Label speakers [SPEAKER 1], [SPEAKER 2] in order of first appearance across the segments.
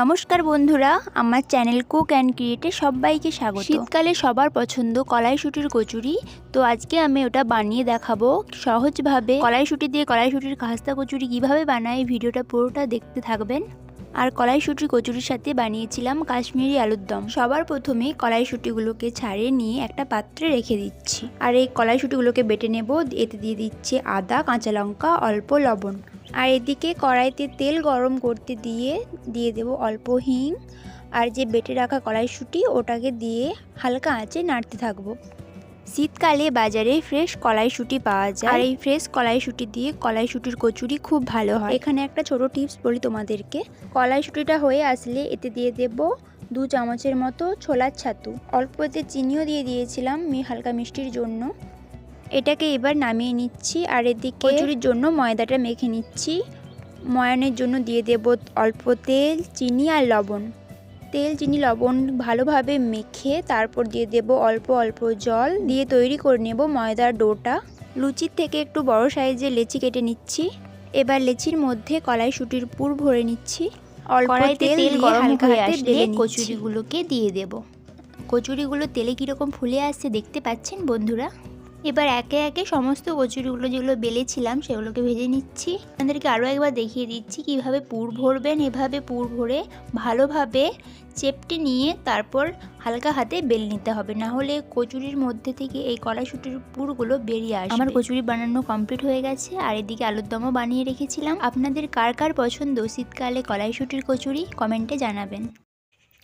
[SPEAKER 1] নমস্কার বন্ধুরা, আমার চ্যানেল কুক অ্যান্ড ক্রিয়েটে সবাইকে স্বাগত। শীতকালে সবার পছন্দ কলাইশুটির কচুরি, তো আজকে আমি ওটা বানিয়ে দেখাবো সহজভাবে। কলাইশুটি দিয়ে কলাইশুটির খাস্তা কচুরি কীভাবে বানাই ভিডিওটা পুরোটা দেখতে থাকবেন। আর কলাইশুটির কচুরির সাথে বানিয়েছিলাম কাশ্মীরি আলুর দম। সবার প্রথমে কলাইশুটিগুলোকে ছাড়িয়ে নিয়ে একটা পাত্রে রেখে দিচ্ছি। আর এই কলাইশুটিগুলোকে বেটে নেব, এতে দিয়ে দিচ্ছে আদা, কাঁচা লঙ্কা, অল্প লবণ। আর এদিকে কড়াইতে তেল গরম করতে দিয়ে দিয়ে দেব অল্প হিং। আর যে বেটে রাখা কড়াইশুঁটি, ওটাকে দিয়ে হালকা আঁচে নাড়তে থাকব। শীতকালে বাজারে ফ্রেশ কলাইশুঁটি পাওয়া যায়। আর এই ফ্রেশ কলাইশুঁটি দিয়ে কলাইশুঁটির কচুরি খুব ভালো হয়। এখানে একটা ছোট টিপস বলি তোমাদেরকে। কলাইশুঁটিটা হয়ে আসলে এতে দিয়ে দেব দু চামচের মতো ছোলার ছাতু। অল্প এতে চিনিও দিয়ে দিয়েছিলাম হালকা মিষ্টির জন্য। এটাকে এবার নামিয়ে নিচ্ছি আর এদিকে কচুরির জন্য ময়দাটা মেখে নিচ্ছি। ময়ানের জন্য দিয়ে দেব অল্প তেল চিনি আর লবণ। তেল চিনি লবণ ভালোভাবে মেখে তারপর দিয়ে দেব অল্প অল্প জল। দিয়ে তৈরি করে নেব ময়দার ডোটা। লুচির থেকে একটু বড় সাইজের লেচি কেটে নিচ্ছি। এবার লেচির মধ্যে কলাইশুটির পুর ভরে নিচ্ছি। অল্প তেল
[SPEAKER 2] গরম হয়ে আসলে কচুরিগুলোকে দিয়ে দেব।
[SPEAKER 1] কচুরিগুলো তেলে কীরকম ফুলে আসছে দেখতে পাচ্ছেন বন্ধুরা? এবার একে একে সমস্ত কচুরিগুলো যেগুলো বেলেছিলাম সেগুলোকে ভেজে নিচ্ছি। আপনাদেরকে আরও একবার দেখিয়ে দিচ্ছি কীভাবে পুর ভরবেন এভাবে পুর ভরে ভালোভাবে চেপটে নিয়ে তারপর হালকা হাতে বেল নিতে হবে। না হলে কচুরির মধ্যে থেকে এই কড়াইশুটির পুরগুলো বেরিয়ে আসে আমার কচুরি বানানো কমপ্লিট হয়ে গেছে। আর এদিকে আলুর দমও বানিয়ে রেখেছিলাম। আপনাদের কার কার পছন্দ শীতকালে কড়াইশুটির কচুরি? কমেন্টে জানাবেন।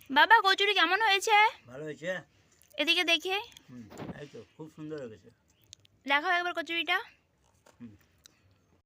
[SPEAKER 1] বাবা কচুরি কেমন হয়েছে?
[SPEAKER 3] ভালো হয়েছে।
[SPEAKER 1] এদিকে দেখে।
[SPEAKER 3] এই তো খুব সুন্দর হয়ে গেছে
[SPEAKER 1] দেখাও একবার কচুরিটা?